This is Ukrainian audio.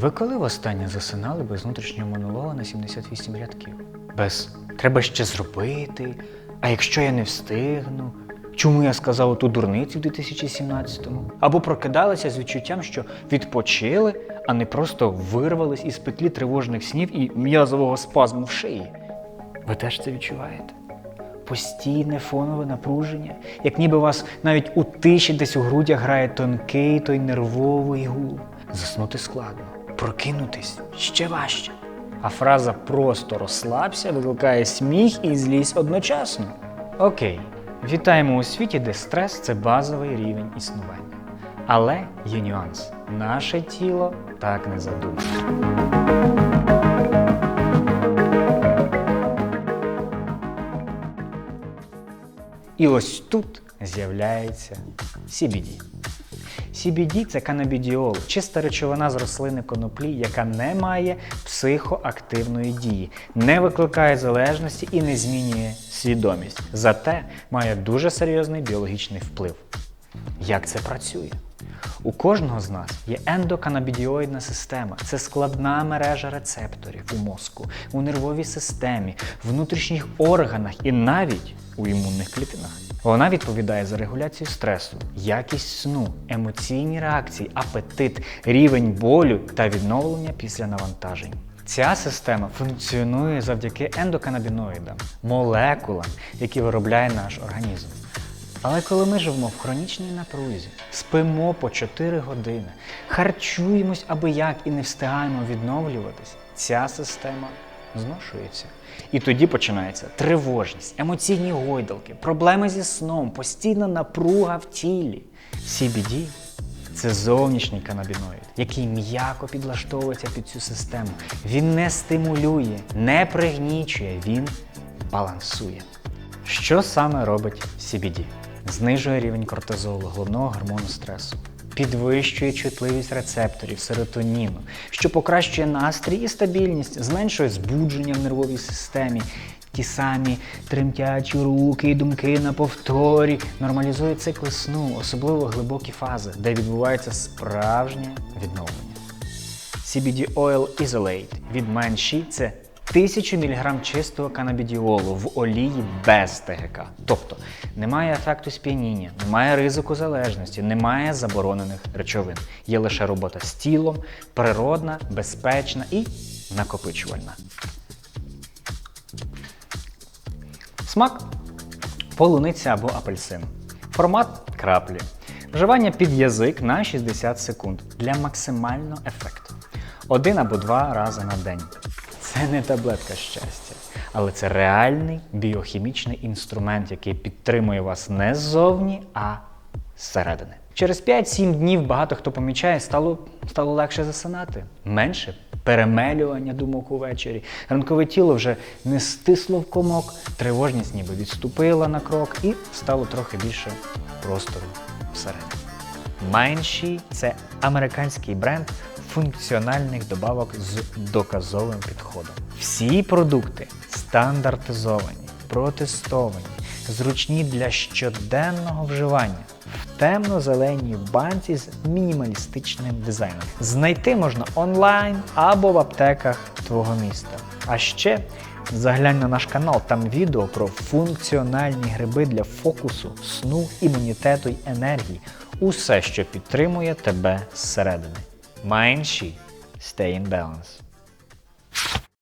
Ви коли востаннє засинали без внутрішнього монолога на 78 рядків? Без треба ще зробити. А якщо я не встигну? Чому я сказав ту дурницю в 2017-му? Або прокидалися з відчуттям, що відпочили, а не просто вирвались із петлі тривожних снів і м'язового спазму в шиї. Ви теж це відчуваєте? Постійне фонове напруження, як ніби вас навіть у тиші десь у грудях грає тонкий той нервовий гул. Заснути складно, прокинутись ще важче. А фраза просто розслабся викликає сміх і злість одночасно. Окей, вітаємо у світі, де стрес це базовий рівень існування. Але є нюанс: наше тіло так не задумано. І ось тут з'являється CBD. CBD – це канабідіол, чиста речовина з рослини коноплі, яка не має психоактивної дії, не викликає залежності і не змінює свідомість. Зате має дуже серйозний біологічний вплив. Як це працює? У кожного з нас є ендоканабідіоїдна система. Це складна мережа рецепторів у мозку, у нервовій системі, внутрішніх органах і навіть у імунних клітинах. Вона відповідає за регуляцію стресу, якість сну, емоційні реакції, апетит, рівень болю та відновлення після навантажень. Ця система функціонує завдяки ендоканабіноїдам, молекулам, які виробляє наш організм. Але коли ми живемо в хронічній напрузі, спимо по 4 години, харчуємось аби як і не встигаємо відновлюватись, ця система зношується. І тоді починається тривожність, емоційні гойдалки, проблеми зі сном, постійна напруга в тілі. CBD – це зовнішній канабіноїд, який м'яко підлаштовується під цю систему. Він не стимулює, не пригнічує, він балансує. Що саме робить CBD? Знижує рівень кортизолу, головного гормону стресу, підвищує чутливість рецепторів серотоніну, що покращує настрій і стабільність, зменшує збудження в нервовій системі, ті самі тремтячі руки і думки на повторі, нормалізує цикли сну, особливо глибокі фази, де відбувається справжнє відновлення. CBD Oil Isolate. Від Манші це 1000 мг чистого канабідіолу в олії без ТГК. Тобто немає ефекту сп'яніння, немає ризику залежності, немає заборонених речовин. Є лише робота з тілом, природна, безпечна і накопичувальна. Смак полуниця або апельсин. Формат краплі. Вживання під язик на 60 секунд для максимального ефекту. Один або два рази на день. Це не таблетка щастя, але це реальний біохімічний інструмент, який підтримує вас не ззовні, а зсередини. Через 5-7 днів багато хто помічає, стало, стало легше засинати, менше перемелювання думок увечері. Ранкове тіло вже не стисло в комок, тривожність ніби відступила на крок і стало трохи більше простору всередині. Майнші це американський бренд функціональних добавок з доказовим підходом. Всі продукти стандартизовані, протестовані, зручні для щоденного вживання в темно-зеленій банці з мінімалістичним дизайном. Знайти можна онлайн або в аптеках твого міста. А ще заглянь на наш канал, там відео про функціональні гриби для фокусу, сну, імунітету й енергії. Усе, що підтримує тебе зсередини. Mindshi. Stay in balance.